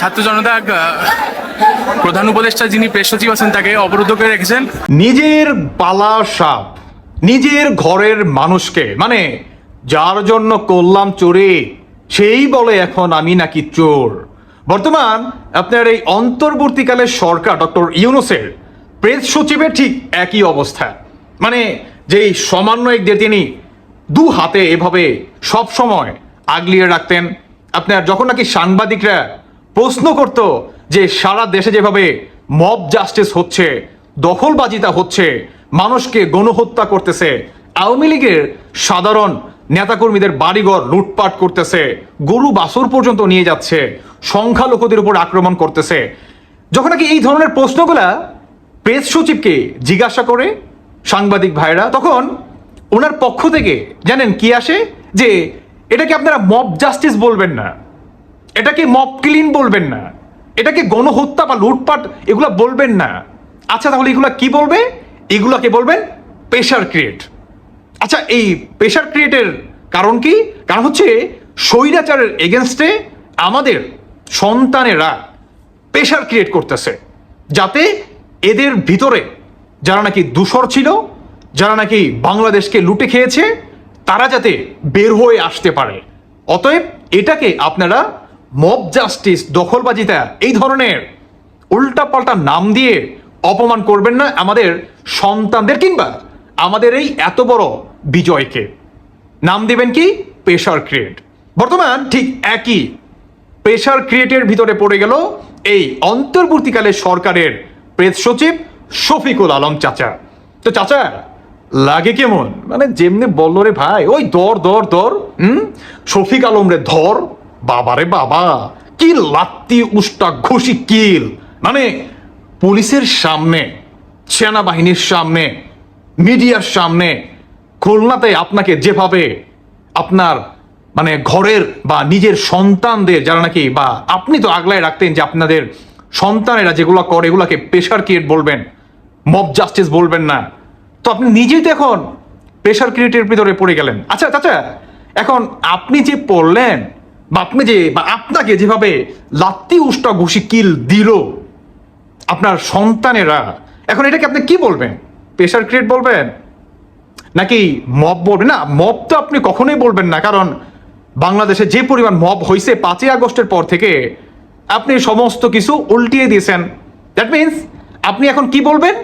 ছাত্র জনতা প্রধান উপদেষ্টা যিনি প্রেস সচিব আছেন, তাকে অবরুদ্ধ করে রেখেছেন। নিজের পালা সাপ, নিজের ঘরের মানুষকে মানে যার জন্য করলাম চোরে, সেই বলে এখন আমি নাকি চোর। বর্তমান আপনার এই অন্তর্বর্তীকালে সরকার ডক্টর ইউনুসের প্রেস সচিবের ঠিক একই অবস্থা। মানে যেই সমন্বয়কদের তিনি দু হাতে এভাবে সব সময় আগলিয়ে রাখতেন। আপনার যখন নাকি সাংবাদিকরা প্রশ্ন করত যে সারা দেশে যেভাবে মব জাস্টিস হচ্ছে, দখলবাজিতা হচ্ছে, মানুষকে গণহত্যা করতেছে, আওয়ামী লীগের সাধারণ নেতাকর্মীদের বাড়িঘর লুটপাট করতেছে, গরু বাছুর পর্যন্ত নিয়ে যাচ্ছে, সংখ্যালঘুদের উপর আক্রমণ করতেছে। যখন নাকি এই ধরনের প্রশ্নগুলা প্রেস সচিবকে জিজ্ঞাসা করে সাংবাদিক ভাইরা, তখন ওনার পক্ষ থেকে জানেন কি আসে? যে এটাকে আপনারা মব জাস্টিস বলবেন না। এটাকে মব ক্লিন বলবেন না। এটাকে গণহত্যা বা লুটপাট এগুলা বলবেন না। আচ্ছা তাহলে এগুলা কি বলবে? এগুলাকে বলবেন প্রেশার ক্রিয়েট আচ্ছা এই প্রেশার ক্রিয়েটের কারণ কি? কারণ হচ্ছে স্বৈরাচারের এগেনস্টে আমাদের সন্তানেরা প্রেশার ক্রিয়েট করতেছে। যাতে এদের ভিতরে যারা নাকি দূষর ছিল, যারা নাকি বাংলাদেশকে লুটে খেয়েছে, তারা যাতে বের হয়ে আসতে পারে। অতএব এটাকে আপনারা মব জাস্টিস দখলবাজিতা, এই ধরনের উল্টাপাল্টা নাম দিয়ে অপমান করবেন না আমাদের সন্তানদের কিংবা আমাদের এই এত বড় বিজয়কে। নাম দিবেন কি? প্রেশার ক্রিয়েট বর্তমান ঠিক একই প্রেশার ক্রিয়েটের ভিতরে পড়ে গেল এই অন্তর্বর্তীকালে সরকারের প্রেস সচিব শফিকুল আলম চাচা। তো চাচা, লাগে কেমন? মানে যেমনি বলল রে ভাই, ওই দর দর দর, হুম? শফিক আলম রে ধর বাবারে বাবা, কি লাত্তি উষ্টা ঘুষি কিল। মানে পুলিশের সামনে, সেনাবাহিনীর সামনে, মিডিয়ার সামনে, খুলনাতে আপনাকে যেভাবে আপনার মানে ঘরের বা নিজের সন্তানদের যারা নাকি বা আপনি তো আগলায় রাখতেন যে আপনাদের সন্তানেরা যেগুলো করে, এগুলাকে প্রেশার ক্রিয়েট বলবেন মব জাস্টিস বলবেন না। তো আপনি নিজেই তো এখন প্রেশার ক্রিয়েটের ভিতরে পড়ে গেলেন। আচ্ছা চাচা, এখন আপনি যে পড়লেন বা আপনি যে বা আপনাকে যেভাবে লাত্তি উষ্টা ঘুষি কিল দিল আপনার সন্তানেরা, এখন এটাকে আপনি কি বলবেন? প্রেশার ক্রিয়েট বলবেন? নাকি মব বলবেন? না, মব তো আপনি কখনোই বলবেন না, কারণ বাংলাদেশে যে পরিমাণ মব হয়েছে পাঁচই আগস্টের পর থেকে আপনি সমস্ত কিছু উল্টিয়ে দিয়েছেন। দ্যাট মিন্স আপনি এখন কি বলবেন?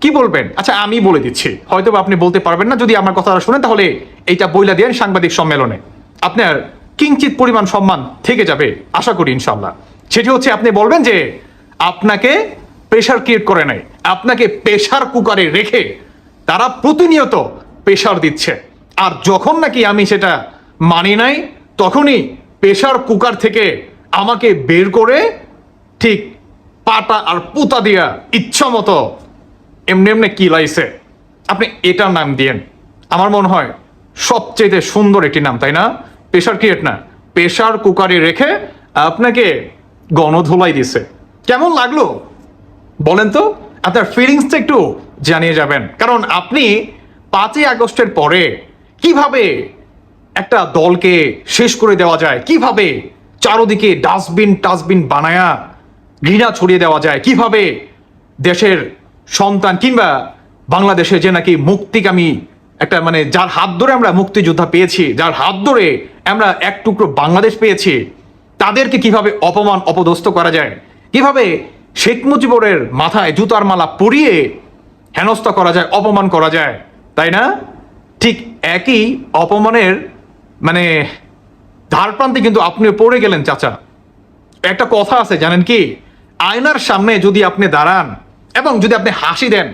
কি বলবেন? আচ্ছা আমি বলে দিচ্ছি। হয়তো আপনি বলতে পারবেন না, যদি আমার কথাটা শুনেন, তাহলে এইটা বইলা দেন সাংবাদিক সম্মেলনে। আপনার কিঞ্চিত পরিমাণ সম্মান থেকে যাবে, আশা করি ইনশাল্লাহ সেটি হচ্ছে, আপনি বলবেন যে আপনাকে প্রেশার ক্রিয়েট করে নাই। আপনাকে প্রেশার কুকারে রেখে তারা প্রতিনিয়ত প্রেশার দিচ্ছে। আর যখন নাকি আমি সেটা মানি নাই, তখনই প্রেশার কুকার থেকে আমাকে বের করে ঠিক পাটা আর পুতা দিয়া ইচ্ছা মতো এমনি এমনি কি লাইছে? আপনি এটার নাম দিয়েন। আমার মনে হয় সবচেয়ে সুন্দর একটি নাম, তাই না? প্রেশার ক্রিয়েট না প্রেশার কুকারে রেখে আপনাকে গণধোলাই দিছে। কেমন লাগল? বলেন তো, আপনার ফিলিংসটা একটু জানিয়ে যাবেন। কারণ আপনি পাঁচই আগস্টের পরে কীভাবে একটা দলকে শেষ করে দেওয়া যায়, কীভাবে চারোদিকে ডাস্টবিন টাস্টবিন বানায়া ঘৃণা ছড়িয়ে দেওয়া যায়, কীভাবে দেশের সন্তান কিংবা বাংলাদেশে যে নাকি মুক্তিকামী একটা মানে যার হাত ধরে আমরা মুক্তিযোদ্ধা পেয়েছি, যার হাত ধরে আমরা এক টুকরো বাংলাদেশ পেয়েছি, তাদেরকে কীভাবে অপমান অপদস্থ করা যায়? কীভাবে শেখ মুজিবরের মাথায় জুতার মালা পরিয়ে হেনস্থা করা যায়, অপমান করা যায়? তাই না? ঠিক একই অপমানের মানে ধার প্রান্তে কিন্তু আপনিও পড়ে গেলেন, চাচা। একটা কথা আছে, জানেন কি? আয়নার সামনে যদি আপনি দাঁড়ান এবং যদি আপনি হাসি দেন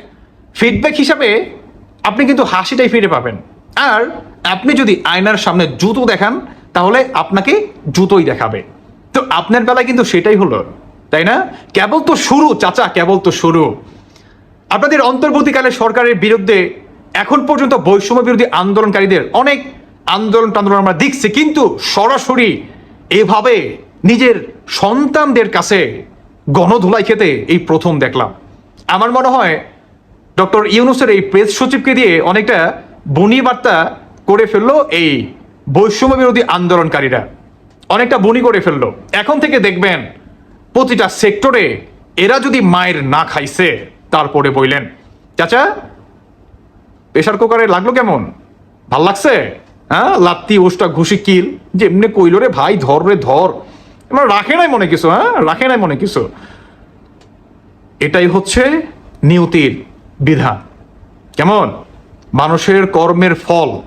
ফিডব্যাক হিসাবে আপনি কিন্তু হাসিটাই ফিরে পাবেন। আর আপনি যদি আয়নার সামনে জুতো দেখান, তাহলে আপনাকে জুতোই দেখাবে। তো আপনার বেলায় কিন্তু সেটাই হলো, তাই না? কেবল তো শুরু, চাচা, কেবল তো শুরু। আপনাদের অন্তর্বর্তীকালে সরকারের বিরুদ্ধে এখন পর্যন্ত বৈষম্য বিরোধী আন্দোলনকারীদের অনেক আন্দোলন টান্দোলন আমরা দেখছি, কিন্তু সরাসরি এভাবে নিজের সন্তানদের কাছে গণধুলাই খেতে এই প্রথম দেখলাম। আমার মনে হয় ডক্টর ইউনুসের এই প্রেস সচিবকে দিয়ে অনেকটা বনি বার্তা করে ফেলল এই বৈষম্য বিরোধী আন্দোলনকারীরা। অনেকটা বনি করে ফেলল। এখন থেকে দেখবেন প্রতিটা সেক্টরে এরা যদি মায়ের না খাইছে, তারপরে বইলেন। চাচা প্রেশার কুকারে লাগল কেমন? ভালো লাগছে? হ্যাঁ লাত্তি ওষ্টা ঘুষি, কিল, যেমনি কইল রে ভাই, ধর রে ধর। রাখে নাই মনে কিছু হ্যাঁ? রাখে নাই মনে কিছু। এটাই হচ্ছে নিয়তির বিধান। কেমন? মানুষের কর্মের ফল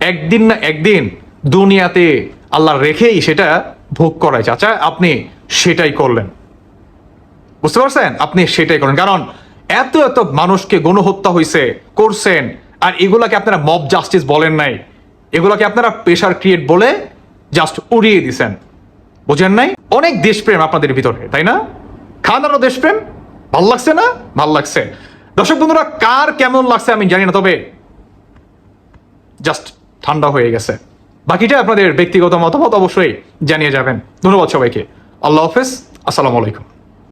একদিন না একদিন দুনিয়াতে আল্লাহ রেখেই সেটা ভোগ করায়। চাচা, আপনি সেটাই করলেন। বুঝতে পারছেন? আপনি সেটাই করেন কারণ এত এত মানুষকে গণহত্যা হয়েছে করছেন, আর এগুলাকে আপনারা মব জাস্টিস বলেন নাই। এগুলাকে আপনারা প্রেশার ক্রিয়েট বলে জাস্ট উড়িয়ে দিছেন। বুঝেন নাই? অনেক দেশপ্রেম আপনাদের ভিতরে, তাই না? খান দেশপ্রেম ভালো লাগছে না? ভালো লাগছে। দর্শক বন্ধুরা, কার কেমন লাগছে আমি জানি না, তবে জাস্ট ঠান্ডা হয়ে গেছে। বাকিটা আপনাদের ব্যক্তিগত মতামত অবশ্যই জানিয়ে যাবেন। ধন্যবাদ সবাইকে। আল্লাহ হাফেজ। আসসালামু আলাইকুম।